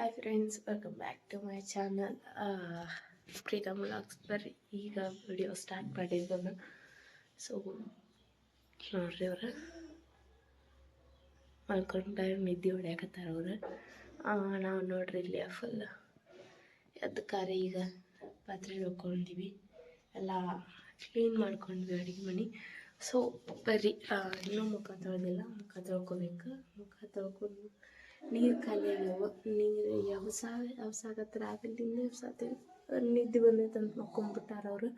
Hi friends welcome back to my channel Preetham vlogs ಬರ್ರಿ. ಈಗ video start ಮಾಡಿದ್ದನ್ನು so ನೋಡ್ರಿ ಅವ್ರ. ಮಲ್ಕೊಂಡು ನಿದ್ದೆ ಹೊಡ್ಯಾಕತ್ತಾರ ಅವ್ರು. ನಾವು ನೋಡ್ರಿ ಇಲ್ಲಿ ಫುಲ್ ಎದ್ದಕ್ಕಾರೆ ಈಗ ಪಾತ್ರೆ ನೋಡ್ಕೊಂಡಿವಿ ಎಲ್ಲ ಕ್ಲೀನ್ ಮಾಡ್ಕೊಂಡ್ವಿ ಅಡುಗೆ ಮನೆ. ಸೊ ಬರ್ರಿ. ಇನ್ನೂ ಮುಖ ತೊಳೆದಿಲ್ಲ. ಮುಖ ತೊಳ್ಕೊಬೇಕು. ಮುಖ ತೊಳ್ಕೊಂಡು ನೀರು ಖಾಲಿ ಆಗ್ಯಾವ ನೀರು ಯಾವಸ ಯಾವಸಾಗತ್ರ ಆಗಲಿ ಯಾವಸಾತೀವಿ ನಿದ್ದೆ ಬಂದೈತೆ ಅಂತ ಮಕ್ಕೊಂಬಿಟ್ಟಾರ ಅವರು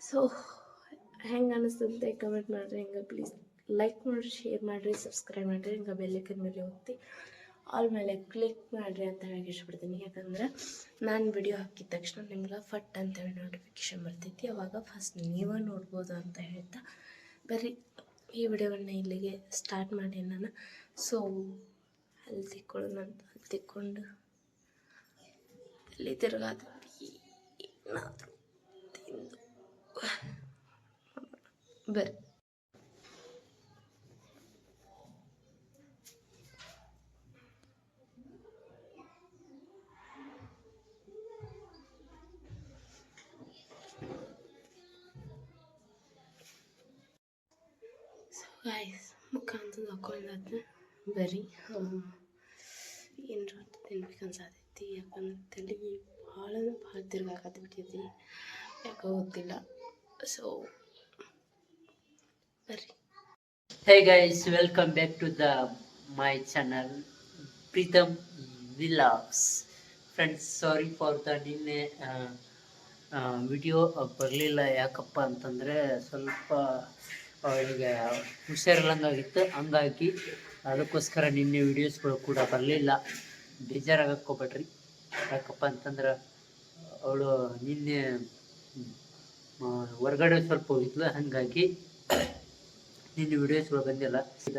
ಸೊ ಹೆಂಗೆ ಅನ್ನಿಸ್ತಂತೆ ಕಮೆಂಟ್ ಮಾಡಿರಿ ಹಿಂಗೆ ಪ್ಲೀಸ್ ಲೈಕ್ ಮಾಡಿರಿ ಶೇರ್ ಮಾಡಿರಿ ಸಬ್ಸ್ಕ್ರೈಬ್ ಮಾಡಿರಿ ಹಿಂಗೆ ಬೆಲ್ಲೈಕನ್ ಮೇಲೆ ಹೋಗ್ತಿ ಆಲ್ ಮೇಲೆ ಕ್ಲಿಕ್ ಮಾಡಿರಿ ಅಂತ ಹೇಳಕ್ಕೆ ಇಷ್ಟಪಡ್ತೀನಿ. ಯಾಕಂದ್ರೆ ನಾನು ವಿಡಿಯೋ ಹಾಕಿದ ತಕ್ಷಣ ನಿಮ್ಗೆ ಫಟ್ ಅಂತೇಳಿ ನೋಟಿಫಿಕೇಶನ್ ಬರ್ತೈತಿ. ಅವಾಗ ಫಸ್ಟ್ ನೀವೇ ನೋಡ್ಬೋದು ಅಂತ ಹೇಳ್ತಾ. ಬರೀ ಈ ವಿಡಿಯೋವನ್ನು ಇಲ್ಲಿಗೆ ಸ್ಟಾರ್ಟ್ ಮಾಡಿ ನಾನು. ಸೊ ಅಲ್ಲಿ ತಿಕ್ಕೊಳ್ಳೋಣ ಅಲ್ಲಿ ತಿಕ್ಕೊಂಡು ಅಲ್ಲಿ ತಿರ್ಗಾದ ಏನಾದರೂ ತಿಂದು. ಬರ್ರಿ ಗಾಯ್ಸ್ ಮುಖ ಅಂತ ಹಾಕೊಂಡಾದ್ರೆ ಬರೀ ಏನಾರ ಅಂತ ತಿನ್ಬೇಕು ಅನ್ಸತೈತಿ ಯಾಕಂದ್ರೆ ತಲೆ ಭಾಳ ಭಾಳ ತಿರ್ಗಾಕತ್ ಬಿಟ್ಟೈತಿ. ಯಾಕೋ ಗೊತ್ತಿಲ್ಲ. ಸೊ ಬರ್ರಿ. Hey guys welcome back to the my channel Preetham Vilas friends sorry for the ನಿನ್ನೆ ವಿಡಿಯೋ ಬರಲಿಲ್ಲ. ಯಾಕಪ್ಪ ಅಂತಂದರೆ ಸ್ವಲ್ಪ ಅವಳಿಗೆ ಹುಷಾರಿಲ್ಲಂಗಾಗಿತ್ತು. ಹಂಗಾಗಿ ಅದಕ್ಕೋಸ್ಕರ ನಿನ್ನೆ ವಿಡಿಯೋಸ್ಗಳು ಕೂಡ ಬರಲಿಲ್ಲ. ಬೇಜಾರಾಗಕ್ಕೆ ಹೋಗ್ಬೇಡ್ರಿ ಯಾಕಪ್ಪ ಅಂತಂದ್ರೆ, ಅವಳು ನಿನ್ನೆ ಹೊರಗಡೆ ಹೊರ್ಗಡೆ ಸ್ವಲ್ಪ ಹೋಗಿದ್ಲು. ಹಾಗಾಗಿ ನಿನ್ನೆ ವಿಡಿಯೋಸ್ಗಳು ಬಂದಿಲ್ಲ. ಈಗ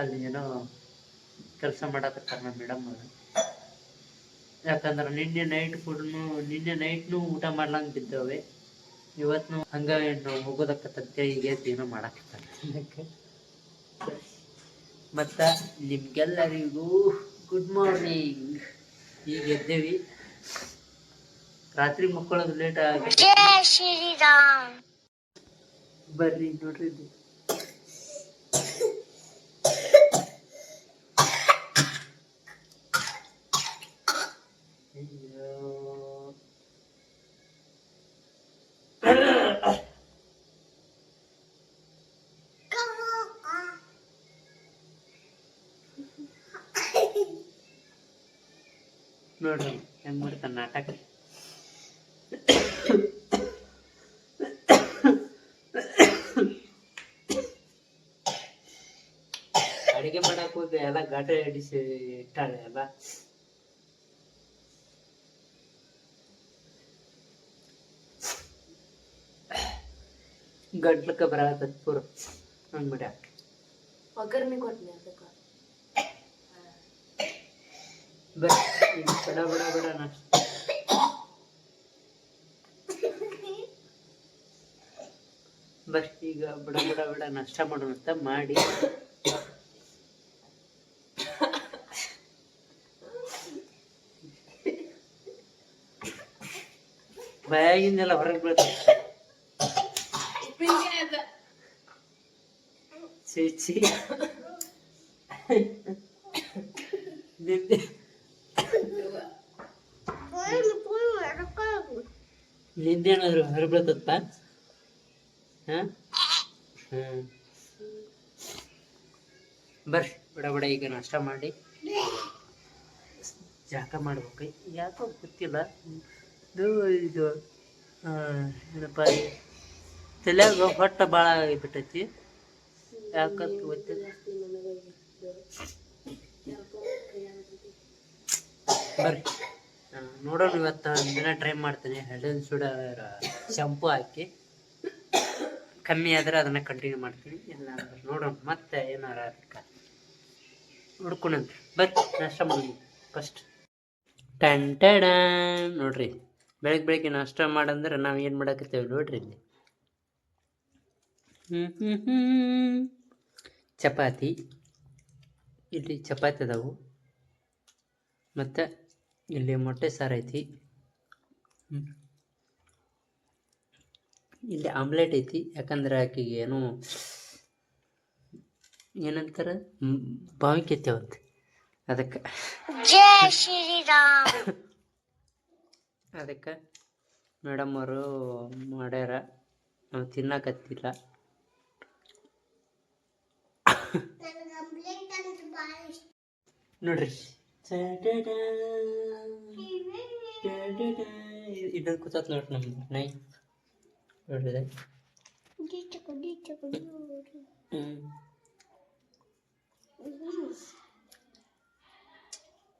ಅಲ್ಲಿ ಏನೋ ಕೆಲಸ ಮಾಡಕತ್ತಾರ ನಮ್ಮ ಮೇಡಮ್ ಅವರು. ಯಾಕಂದ್ರೆ ನಿನ್ನೆ ನೈಟ್ ಫುಡ್ನು ನಿನ್ನೆ ನೈಟ್ನು ಊಟ ಮಾಡ್ಲಂಗೆ ಬಿದ್ದವೆ ಇವತ್ತು ಹಂಗ ನಾವು ಹೋಗೋದಕ್ಕಂತೆ ಈಗ ಏನೋ ಮಾಡಕತ್ತಾರ. ಮತ್ತ ನಿಮ್ಗೆಲ್ಲರಿಗೂ ಗುಡ್ ಮಾರ್ನಿಂಗ್ ಈಗ ಎದ್ದೇವಿ. ರಾತ್ರಿ ಮಕ್ಕಳದು ಲೇಟ್ ಆಗಿ. ಬರ್ರಿ ನೋಡ್ರಿ ಇದು. ಅಯ್ಯೋ. ನೋಡ್ರಿ ಹೆಂಗ್ ಮಾಡ್ತಾನ ನಾಟಕ. ಅಡಿಗೆ ಮಾಡಕ್ ಹೋಗಿ ಎಲ್ಲ ಗಾಟ ಹಿಡಿಸಿ ಇಟ್ಟಾಳೆ ಎಲ್ಲ ಗಂಟ್ಲಕ್ಕ ಬರತ್ತ ಪೂರ ಹಂಗ್ ಮಾಡ್ಯ? ಒಗ್ಗರಣೆ ಕೊಟ್ಟನೆ ಅದಕ್ಕೆ ಬಡ ಬಡ, ಬೇಡ ನಾಷ್ಟ ಬರ್ ಈಗ ಬಡ ಬಡ ಬಡ ನಷ್ಟ ಮಾಡೋಣ ಅಂತ ಮಾಡಿ. ಬಾಯಾಗಿಂದೆಲ್ಲ ಹೊರಗೆ ಬೀಳ್ತದೆ ಛೀ ಛೀ. ನಿನ್ನೆ ನಿಂದೇನಾದ್ರು ಹೊರಬೀಳ್ತಪ್ಪ ಹಾ? ಹ್ಮ್ ಬರ್ರಿ, ಬಡ ಬಡ, ಈಗ ನಾಷ್ಟ ಮಾಡಿ. ಜಾಕ ಮಾಡ್ಬೇಕು. ಯಾಕೋ ಗೊತ್ತಿಲ್ಲ. ಇದು ಇದು ಏನಪ್ಪ, ತಲೆಯಾಗ ಹೊಟ್ಟೆ ಭಾಳ ಆಗಿಬಿಟ್ಟೈತಿ. ಯಾಕಂತ ಗೊತ್ತಿಲ್ಲ ಬರ್ರಿ. ನೋಡೋಣ ಇವತ್ತು ದಿನ ಟ್ರೈ ಮಾಡ್ತೀನಿ. ಹೆಡ್ ಆ್ಯಂಡ್ ಶೋಲ್ಡರ್ ಶಾಂಪು ಹಾಕಿ. ಕಮ್ಮಿ ಆದರೆ ಅದನ್ನು ಕಂಟಿನ್ಯೂ ಮಾಡ್ತೀನಿ. ಇಲ್ಲ ನೋಡೋಣ. ಮತ್ತೆ ಏನಾರ ಅದಕ್ಕೆ ಹುಡ್ಕೊಂಡಂತೆ ಬಟ್ ನಾಷ್ಟ ಮಾಡಿ ಫಸ್ಟ್ ಟನ್ ಟಡ. ನೋಡ್ರಿ ಬೆಳಗ್ಗೆ ಬೆಳಗ್ಗೆ ನಾಷ್ಟ ಮಾಡಂದ್ರೆ ನಾವು ಏನು ಮಾಡಕತ್ತೇವೆ ನೋಡ್ರಿ ಇಲ್ಲಿ. ಚಪಾತಿ. ಇಲ್ಲಿ ಚಪಾತಿ ಅದಾವು. ಮತ್ತು ಇಲ್ಲಿ ಮೊಟ್ಟೆ ಸಾರು ಐತಿ. ಇಲ್ಲಿ ಆಮ್ಲೆಟ್ ಐತಿ ಯಾಕಂದ್ರೆ ಆಕೆಗೆ ಏನು ಏನಂತಾರ? ಮ್, ಅದಕ್ಕೆ ಜಯ ಅದಕ್ಕೆ ಅದಕ್ಕೆ ಮೇಡಮ್ ಅವರು ಮಾಡ್ಯಾರ ನಾವು ತಿನ್ನಕತ್ತಿಲ್ಲ ನೋಡ್ರಿ. ಇದನ್ನು ಕೂತತ್ ನೋಡ್ರಿ ನಮ್ದು ನಾಯಿ ನೋಡ್ರಿ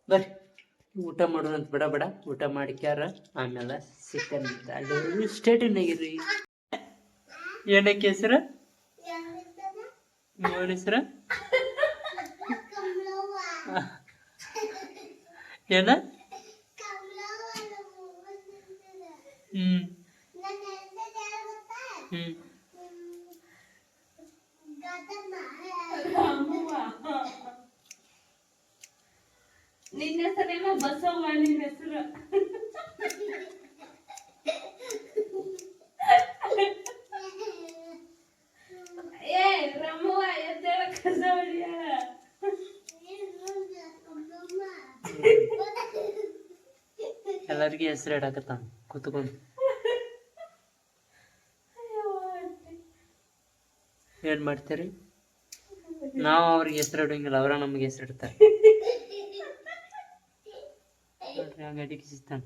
ಬರ್ರಿ ಊಟ ಮಾಡೋಣ ಅಂತ ಬೇಡ ಬಿಡ. ಊಟ ಮಾಡಿಕ್ಯಾರ. ಆಮೇಲೆ ಸಿಕ್ಕನ್ ಅಲ್ಲಿ ಸ್ಟೇಟಿನಾಗಿರ್ರಿ ಏನಕ್ಕೆ ಹೆಸ್ರ? ಇವನ ಹೆಸ್ರ? ಏನ? ಹ್ಮ್. ಹ್ಮ್. ನಿನ್ನ ಹೆಸರೇನೋ? ಬಸವ್ವ ನಿನ್ನ ಹೆಸರು. ಎಲ್ಲರಿಗೆ ಹೆಸರು ಇಡಕತ್ತಾನ ಕುತ್ಕೊಂಡು. ಏನ್ ಮಾಡ್ತೀರಿ? ನಾವು ಅವ್ರಿಗೆ ಹೆಸರು ಇಡಂಗಿಲ್ಲ ಅವ್ರ ನಮ್ಗೆ ಹೆಸರು ಇಡ್ತಾರೆ ಹಂಗ ಅಡಿಗೆ ಸಿಗ್ತಾನ